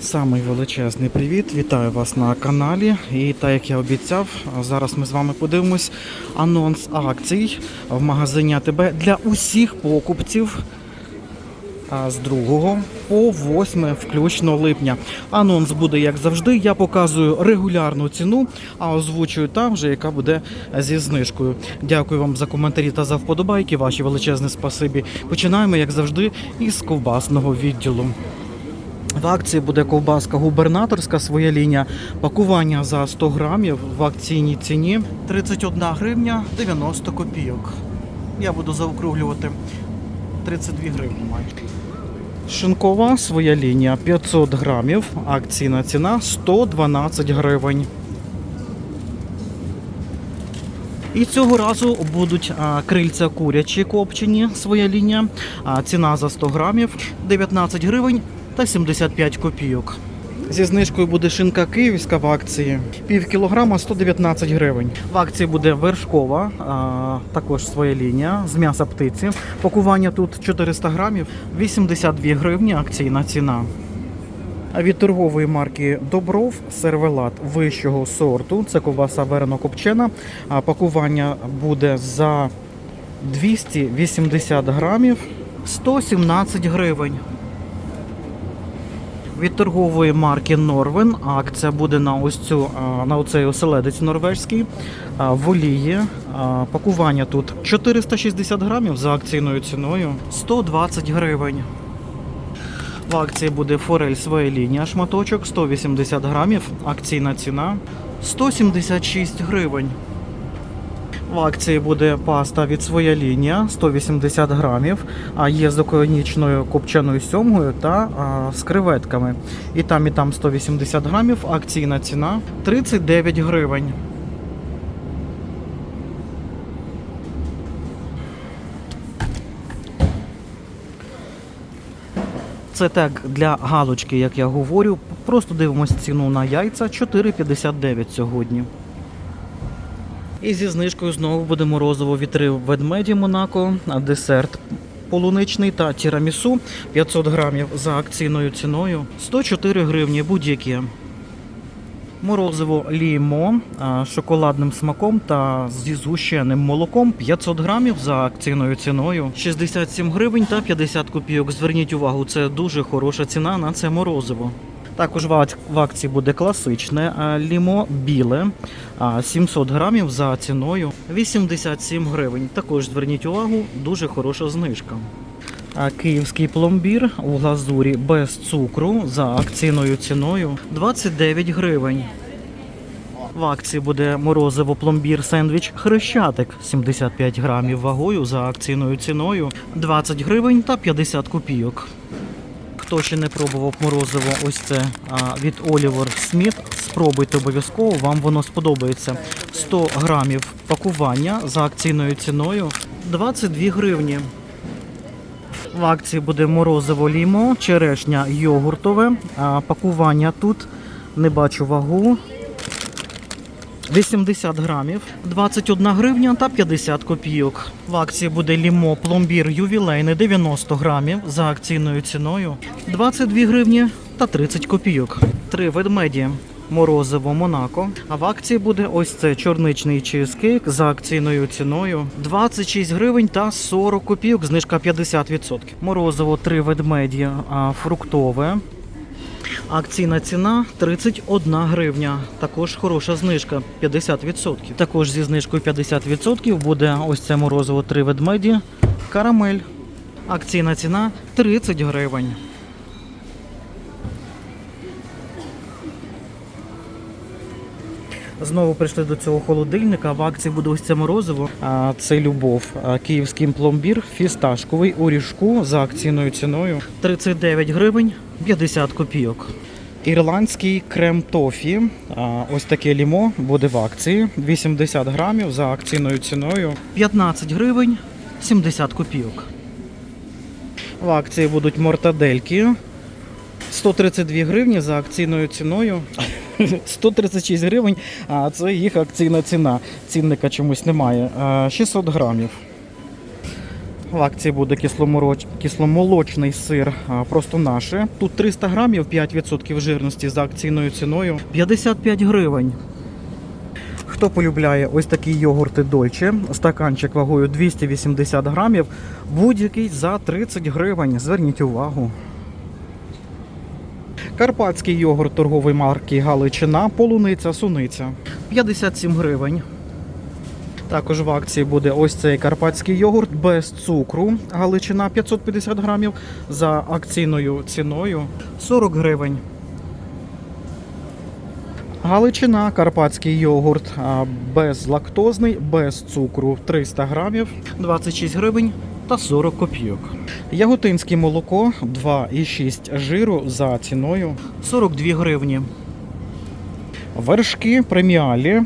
Самий величезний привіт! Вітаю вас на каналі. І так як я обіцяв, зараз ми з вами подивимось анонс акцій в магазині АТБ для усіх покупців з 2 по 8 включно липня. Анонс буде як завжди. Я показую регулярну ціну, а озвучую там вже, яка буде зі знижкою. Дякую вам за коментарі та за вподобайки. Ваші величезне спасибі. Починаємо, як завжди, із ковбасного відділу. В акції буде ковбаска губернаторська, своя лінія. Пакування за 100 грамів в акційній ціні 31 гривня 90 копійок. Я буду заокруглювати 32 гривні майже. Шинкова своя лінія 500 грамів. Акційна ціна 112 гривень. І цього разу будуть крильця курячі копчені, своя лінія. Ціна за 100 грамів 19 гривень та 75 копійок. Зі знижкою буде шинка київська в акції. Пів кілограма 119 гривень. В акції буде вершкова, а, також своя лінія з м'яса птиці. Пакування тут 400 грамів, 82 гривні акційна ціна. Від торгової марки Добров сервелат вищого сорту. Це ковбаса верено копчена. А пакування буде за 280 грамів 117 гривень. Від торгової марки Норвен акція буде на ось цю на оцей оселедець норвежський в олії. Пакування тут 460 грамів за акційною ціною 120 гривень. В акції буде форель своя лінія шматочок 180 грамів. Акційна ціна 176 гривень. В акції буде паста від своя лінія 180 грамів, а є з океанічною копченою сьомгою та а, з креветками. І там, і там 180 грамів. Акційна ціна 39 гривень. Це так для галочки, як я говорю. Просто дивимося ціну на яйця 4,59 сьогодні. І зі знижкою знову буде морозиво вітри ведмеді Монако, десерт полуничний та тірамісу 500 грамів за акційною ціною 104 гривні будь-які. Морозиво лімо шоколадним смаком та зі згущеним молоком 500 грамів за акційною ціною 67 гривень та 50 копійок. Зверніть увагу, це дуже хороша ціна на це морозиво. Також в акції буде класичне лімо біле 700 грамів за ціною 87 гривень. Також зверніть увагу, дуже хороша знижка. Київський пломбір у глазурі без цукру за акційною ціною 29 гривень. В акції буде морозиво пломбір сендвіч Хрещатик 75 грамів вагою за акційною ціною 20 гривень та 50 копійок. Хто ще не пробував морозиво, ось це від Oliver Smith, спробуйте обов'язково, вам воно сподобається. 100 грамів пакування за акційною ціною 22 гривні. В акції буде морозиво лімо, черешня йогуртове. Пакування тут не бачу вагу. 80 грамів, 21 гривня та 50 копійок. В акції буде лімо пломбір ювілейний 90 грамів за акційною ціною 22 гривні та 30 копійок. Три ведмеді. Морозиво Монако. А в акції буде ось це чорничний чизкейк за акційною ціною 26 гривень та 40 копійок, знижка 50%. Морозиво три ведмеді фруктове. Акційна ціна 31 гривня. Також хороша знижка 50%. Також зі знижкою 50% буде ось це морозиво три ведмеді. Карамель. Акційна ціна 30 гривень. Знову прийшли до цього холодильника. В акції буде ось це морозиво. Це любов. Київський пломбір фісташковий у ріжку за акційною ціною 39 гривень 50 копійок. Ірландський крем тофі. Ось таке лімо буде в акції 80 грамів за акційною ціною 15 гривень 70 копійок. В акції будуть мортадельки 132 гривні за акційною ціною. 136 гривень, а це їх акційна ціна. Цінника чомусь немає. 600 грамів. В акції буде кисломолочний сир, просто наше. Тут 300 грамів, 5% жирності за акційною ціною 55 гривень. Хто полюбляє ось такі йогурти Дольче, стаканчик вагою 280 грамів, будь-який за 30 гривень. Зверніть увагу. Карпатський йогурт торгової марки Галичина, полуниця, суниця 57 гривень. Також в акції буде ось цей карпатський йогурт без цукру. Галичина 550 грамів за акційною ціною 40 гривень. Галичина, карпатський йогурт безлактозний, без цукру 300 грамів, 26 гривень та 40 копійок. Яготинське молоко 2,6 жиру за ціною 42 гривні. Вершки преміалі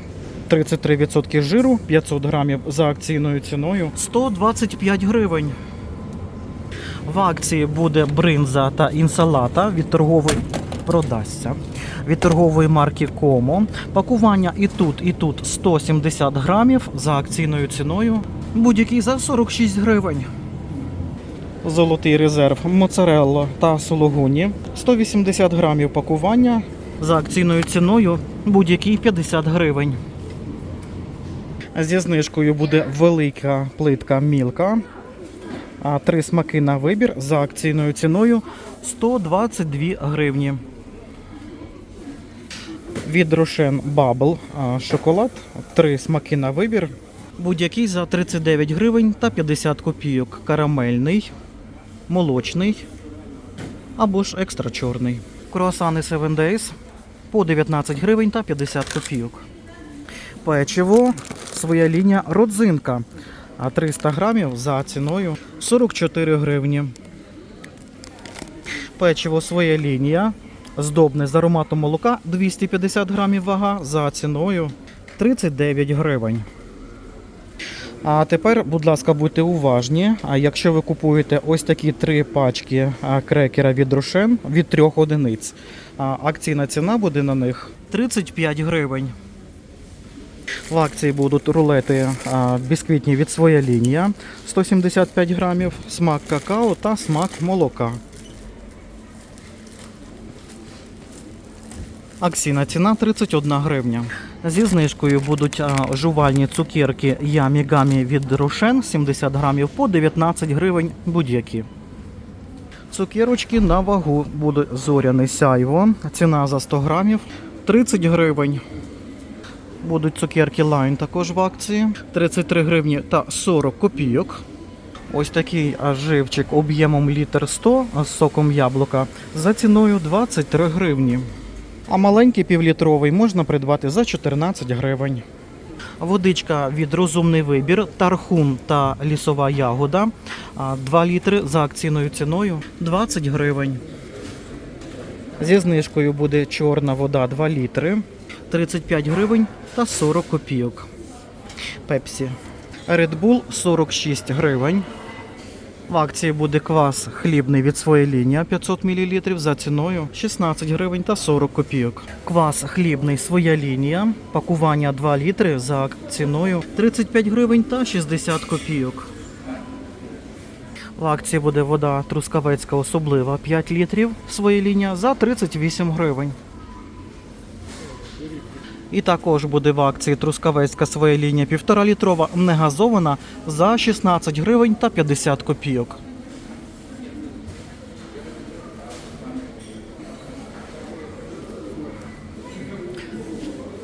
33% жиру, 500 грамів за акційною ціною 125 гривень. В акції буде бринза та інсалата від торгової продасться. Від торгової марки Комо. Пакування і тут, і тут 170 грамів за акційною ціною. Будь-який за 46 гривень. Золотий резерв моцарелла та сулугуні 180 грамів пакування за акційною ціною будь-який 50 гривень. Зі знижкою буде велика плитка мілка. А три смаки на вибір за акційною ціною 122 гривні. Від Рошен а, шоколад. Три смаки на вибір. Будь-який за 39 гривень та 50 копійок. Карамельний, молочний або ж екстра чорний. Круасани 7 Days по 19 гривень та 50 копійок. Печиво, своя лінія родзинка. А 300 грамів за ціною 44 гривні. Печиво своя лінія. Здобне з ароматом молока 250 грамів вага за ціною 39 гривень. А тепер, будь ласка, будьте уважні. А якщо ви купуєте ось такі три пачки крекера від Рошен від трьох одиниць, акційна ціна буде на них 35 гривень. В акції будуть рулети бісквітні від своя лінія 175 грамів, смак какао та смак молока. Акційна ціна 31 гривня. Зі знижкою будуть жувальні цукерки Ямі Гамі від Рошен 70 грамів по 19 гривень будь-які. Цукерочки на вагу буде зоряне сяйво. Ціна за 100 грамів 30 гривень. Будуть цукерки Line також в акції 33 гривні та 40 копійок. Ось такий живчик об'ємом літр 100 з соком яблука за ціною 23 гривні. А маленький півлітровий можна придбати за 14 гривень. Водичка від розумний вибір, тархун та лісова ягода. 2 літри за акційною ціною 20 гривень. Зі знижкою буде чорна вода 2 літри 35 гривень та 40 копійок. Пепсі. Red Bull 46 гривень. В акції буде квас хлібний від своєї лінії 500 мл за ціною 16 гривень та 40 копійок. Квас хлібний своя лінія. Пакування 2 літри за ціною 35 гривень та 60 копійок. В акції буде вода трускавецька особлива 5 літрів своя лінія за 38 гривень. І також буде в акції Трускавецька своя лінія 1,5 літрова негазована за 16 гривень та 50 копійок.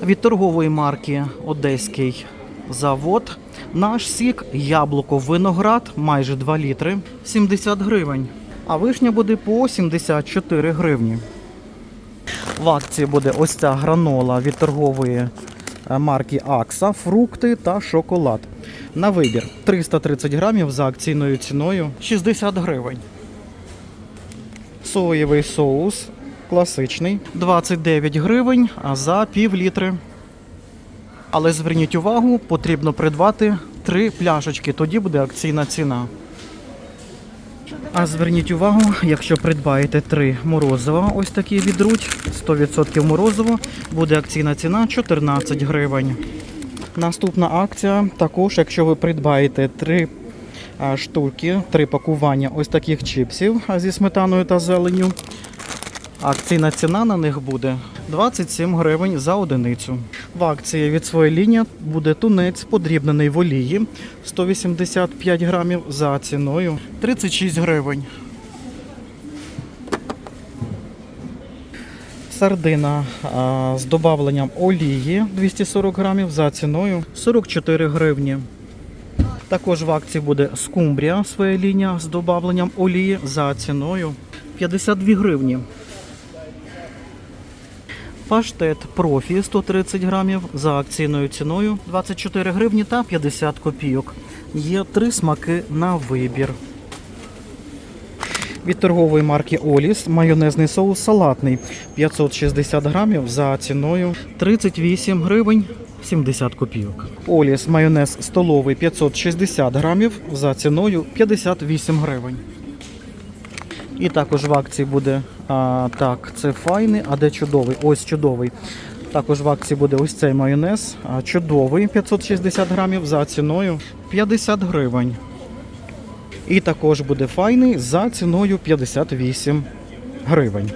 Від торгової марки Одеський завод наш сік яблуко виноград майже 2 літри 70 гривень. А вишня буде по 74 гривні. В акції буде ось ця гранола від торгової е, марки Акса, фрукти та шоколад. На вибір 330 грамів за акційною ціною 60 гривень. Соєвий соус класичний 29 гривень за пів літри. Але зверніть увагу, потрібно придбати три пляшечки, тоді буде акційна ціна. А зверніть увагу, якщо придбаєте три морозива, ось такі відруть, 100% морозиво, буде акційна ціна 14 гривень. Наступна акція також, якщо ви придбаєте три штуки, три пакування ось таких чипсів зі сметаною та зеленню. Акційна ціна на них буде 27 гривень за одиницю. В акції від своєї лінії буде тунець подрібнений в олії 185 грамів за ціною 36 гривень. Сардина а, з додавленням олії 240 грамів за ціною 44 гривні. Також в акції буде скумбрія своя лінія з додавленням олії за ціною 52 гривні. Паштет профі 130 грамів за акційною ціною 24 гривні та 50 копійок. Є три смаки на вибір. Від торгової марки Оліс майонезний соус салатний 560 грамів за ціною 38 гривень 70 копійок. Оліс майонез столовий 560 грамів за ціною 58 гривень. І також в акції буде а, так, це файний, а де чудовий? Ось чудовий. Також в акції буде ось цей майонез. а, Чудовий 560 грамів за ціною 50 гривень. І також буде файний за ціною 58 гривень.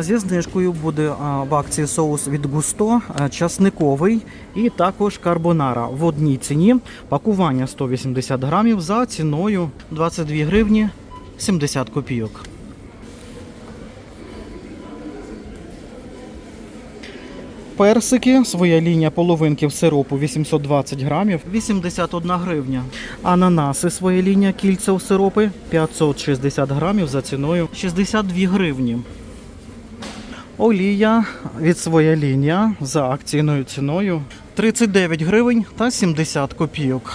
Зі знижкою буде в акції соус від Густо, часниковий і також карбонара в одній ціні. Пакування 180 грамів за ціною 22 гривні 70 копійок. Персики, своя лінія половинків сиропу 820 грамів, 81 гривня. Ананаси, своя лінія кільця сиропи 560 грамів за ціною 62 гривні. Олія від своя лінія за акційною ціною 39 гривень та 70 копійок.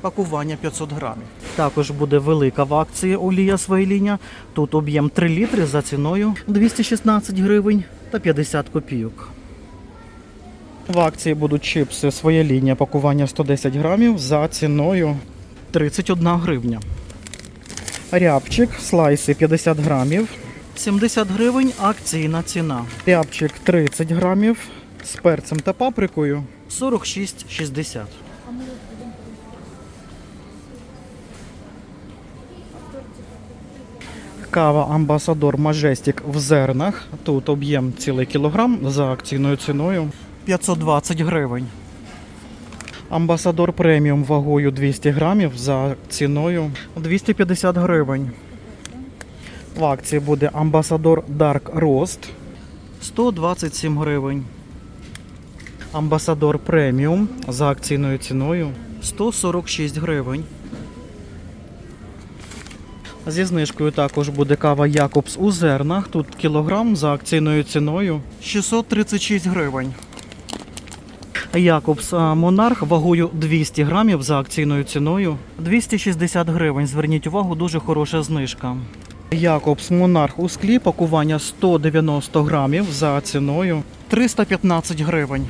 Пакування 500 грамів. Також буде велика в акції олія своя лінія. Тут об'єм 3 літри за ціною 216 гривень та 50 копійок. В акції будуть чипси своя лінія пакування 110 грамів за ціною 31 гривня. Рябчик, слайси 50 грамів. 70 гривень акційна ціна. Рябчик 30 грамів з перцем та паприкою 46,60. Кава Амбасадор Мажестік в зернах. Тут об'єм цілий кілограм за акційною ціною 520 гривень. Амбасадор преміум вагою 200 грамів за ціною 250 гривень. В акції буде Амбасадор Dark Roast 127 гривень. Амбасадор преміум за акційною ціною 146 гривень. Зі знижкою також буде кава Якобс у зернах. Тут кілограм за акційною ціною 636 гривень. Якобс Монарх вагою 200 грамів за акційною ціною 260 гривень. Зверніть увагу, дуже хороша знижка. Якобс Монарх у склі пакування 190 грамів за ціною 315 гривень.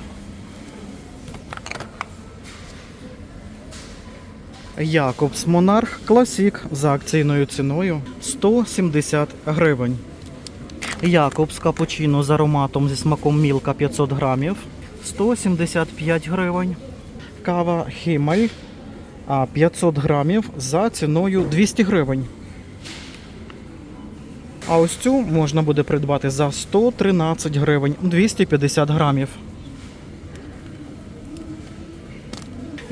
Якобс Монарх Класік за акційною ціною 170 гривень. Якобс Капучино з ароматом зі смаком Мілка 500 грамів 175 гривень. Кава Хімаль а, 500 грамів за ціною 200 гривень. А ось цю можна буде придбати за 113 гривень 250 грамів.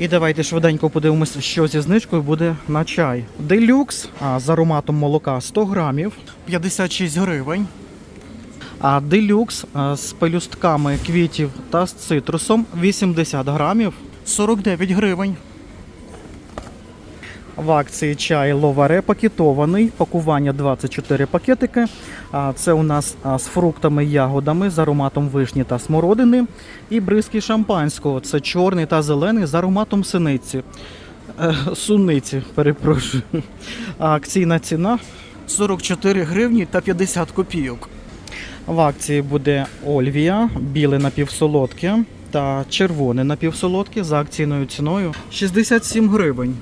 І давайте швиденько подивимося, що зі знижкою буде на чай. Делюкс а, з ароматом молока 100 грамів 56 гривень. А делюкс а, з пелюстками квітів та з цитрусом 80 грамів 49 гривень. В акції чай ловаре пакетований, пакування 24 пакетики. Це у нас з фруктами, ягодами, з ароматом вишні та смородини. І бризки шампанського. Це чорний та зелений з ароматом синиці. Е, суниці, перепрошую. Акційна ціна 44 гривні та 50 копійок. В акції буде Ольвія, біле напівсолодке та червоне напівсолодке за акційною ціною 67 гривень.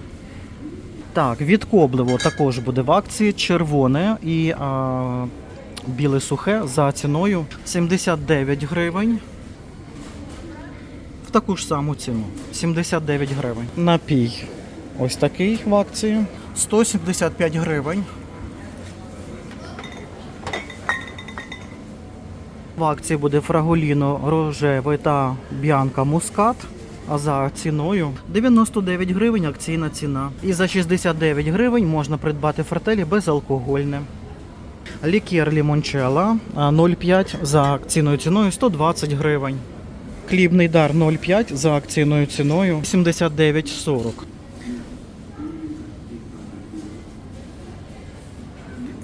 Так, від Коблево також буде в акції червоне і а, біле сухе за ціною 79 гривень. В таку ж саму ціну 79 гривень. Напій ось такий в акції. 175 гривень. В акції буде фраголіно рожевий та б'янка мускат. А за ціною 99 гривень акційна ціна. І за 69 гривень можна придбати фрателі безалкогольне. Лікер лімончела 0,5 за акційною ціною 120 гривень. Хлібний дар 0,5 за акційною ціною 79,40.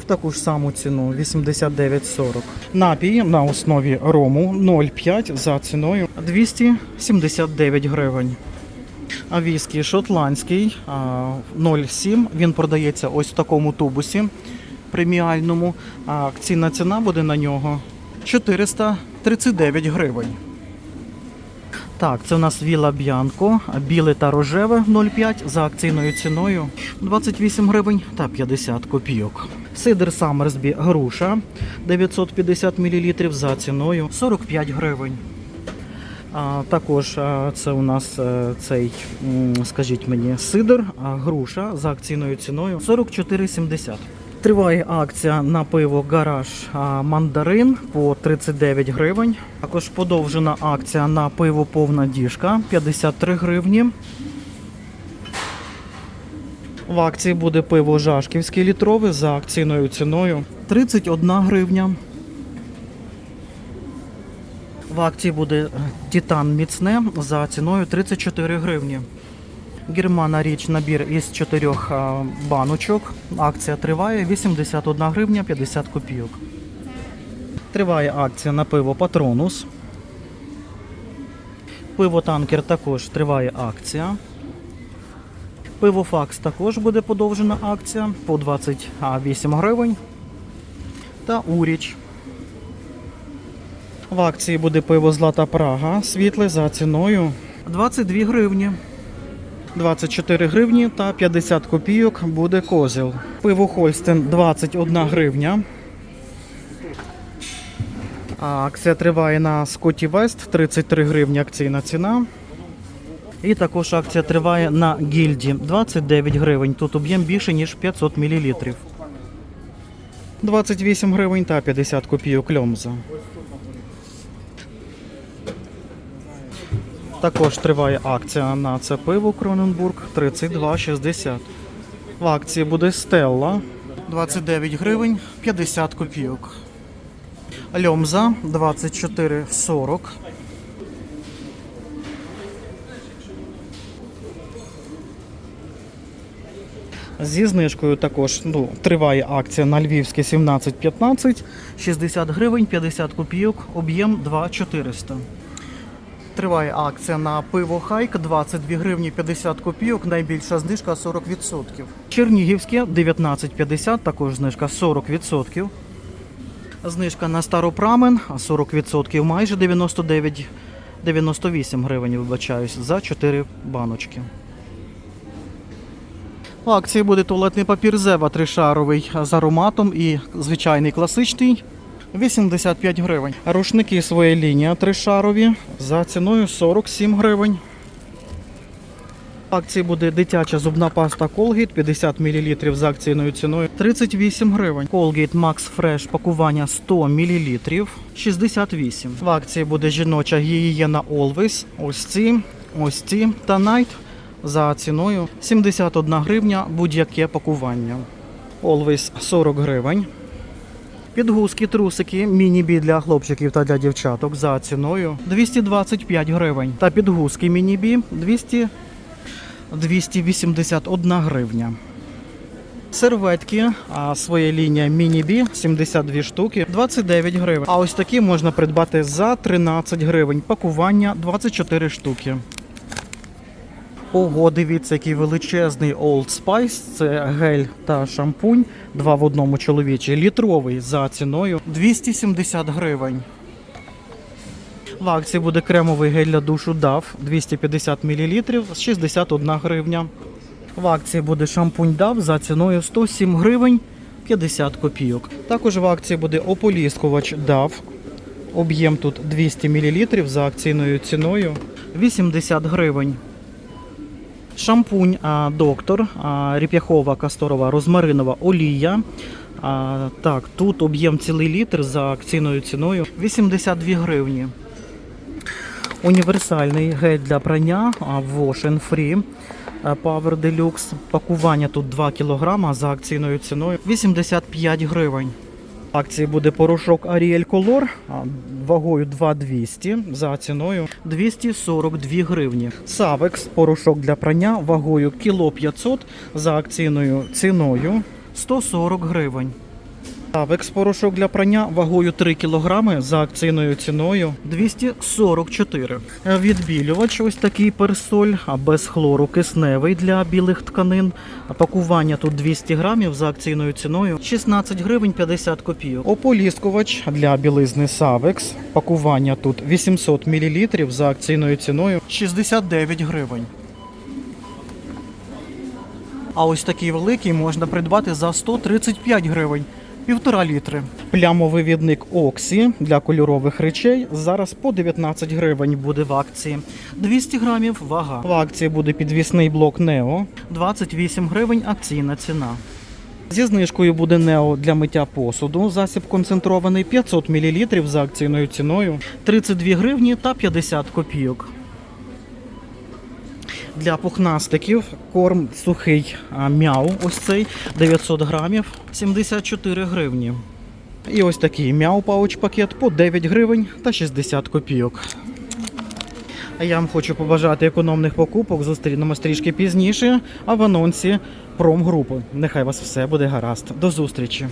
Таку ж саму ціну 89,40. Напій на основі рому 0,5 за ціною 279 гривень. А віскі шотландський 0,7. Він продається ось в такому тубусі преміальному. А акційна ціна буде на нього 439 гривень. Так, це у нас Віла Б'янко, біле та рожеве 0,5 за акційною ціною 28 гривень та 50 копійок. Сидр Самерсбі груша 950 мл за ціною 45 гривень. Також це у нас е, цей, скажіть мені, сидр, груша за акційною ціною 44,70. Триває акція на пиво гараж мандарин по 39 гривень. Також подовжена акція на пиво повна діжка 53 гривні. В акції буде пиво Жашківське літрове за акційною ціною 31 гривня. В акції буде Титан міцне за ціною 34 гривні. Германа річ набір із чотирьох баночок. Акція триває 81 гривня 50 копійок. Триває акція на пиво Патронус. Пиво танкер також триває акція. Пиво Факс також буде подовжена акція по 28 гривень. Та Уріч. В акції буде пиво Злата Прага світле за ціною 22 гривні. 24 гривні та 50 копійок буде козел. Пиво Хольстен 21 гривня. Акція триває на Скотті Вест 33 гривні акційна ціна. І також акція триває на гільді 29 гривень. Тут об'єм більше, ніж 500 мл. 28 гривень та 50 копійок льомза. Також триває акція на це пиво Кроненбург 32,60. В акції буде Стелла 29 гривень 50 копійок. Льомза 24,40. Зі знижкою також ну, триває акція на львівське 17,15, 60 гривень 50 копійок, об'єм 2,400. Триває акція на пиво Хайк 22 гривні 50 копійок, найбільша знижка 40%. Чернігівське 19,50, також знижка 40%. Знижка на старопрамен 40%, майже 99, 98 гривень, вибачаюсь, за 4 баночки. В акції буде туалетний папір Зева тришаровий з ароматом і звичайний класичний 85 гривень. Рушники своя лінія тришарові за ціною 47 гривень. В акції буде дитяча зубна паста Colgate 50 мл за акційною ціною 38 гривень. Colgate Max Fresh пакування 100 мл 68. В акції буде жіноча гігієна Always. Ось ці, ось ці та Night за ціною 71 гривня будь-яке пакування. Always 40 гривень. Підгузки, трусики, міні-бі для хлопчиків та для дівчаток за ціною 225 гривень. Та підгузки міні-бі 200, 281 гривня. Серветки, а своя лінія міні-бі 72 штуки, 29 гривень. А ось такі можна придбати за 13 гривень. Пакування 24 штуки. Ого, дивіться, який величезний Old Spice. Це гель та шампунь. Два в одному чоловічий. Літровий за ціною 270 гривень. В акції буде кремовий гель для душу DAF 250 мл 61 гривня. В акції буде шампунь DAF за ціною 107 гривень 50 копійок. Також в акції буде ополіскувач DAF. Об'єм тут 200 мл за акційною ціною 80 гривень. Шампунь доктор, ріп'яхова касторова розмаринова олія. А, так, тут об'єм цілий літр за акційною ціною 82 гривні. Універсальний гель для прання Wash and Free Power Deluxe. Пакування тут 2 кг за акційною ціною 85 гривень. Акції буде порошок Ariel Color вагою 2200 за ціною 242 гривні. Савекс порошок для прання вагою кіло 500 за акційною ціною 140 гривень. Авекс порошок для прання вагою 3 кг за акційною ціною 244. Відбілювач ось такий персоль, а без хлору кисневий для білих тканин. Пакування тут 200 грамів за акційною ціною 16 гривень 50 копійок. Ополіскувач для білизни Савекс. Пакування тут 800 мл за акційною ціною 69 гривень. А ось такий великий можна придбати за 135 гривень. Півтора літри. Плямовий відник Оксі для кольорових речей зараз по 19 гривень буде в акції. 200 грамів вага. В акції буде підвісний блок Нео. 28 гривень акційна ціна. Зі знижкою буде Нео для миття посуду. Засіб концентрований 500 мл за акційною ціною 32 гривні та 50 копійок. Для пухнастиків корм сухий мяу, ось цей 900 грамів, 74 гривні. І ось такий мяу пауч пакет по 9 гривень та 60 копійок. А я вам хочу побажати економних покупок. Зустрінемось трішки пізніше, а в анонсі промгрупи. Нехай вас все буде гаразд. До зустрічі!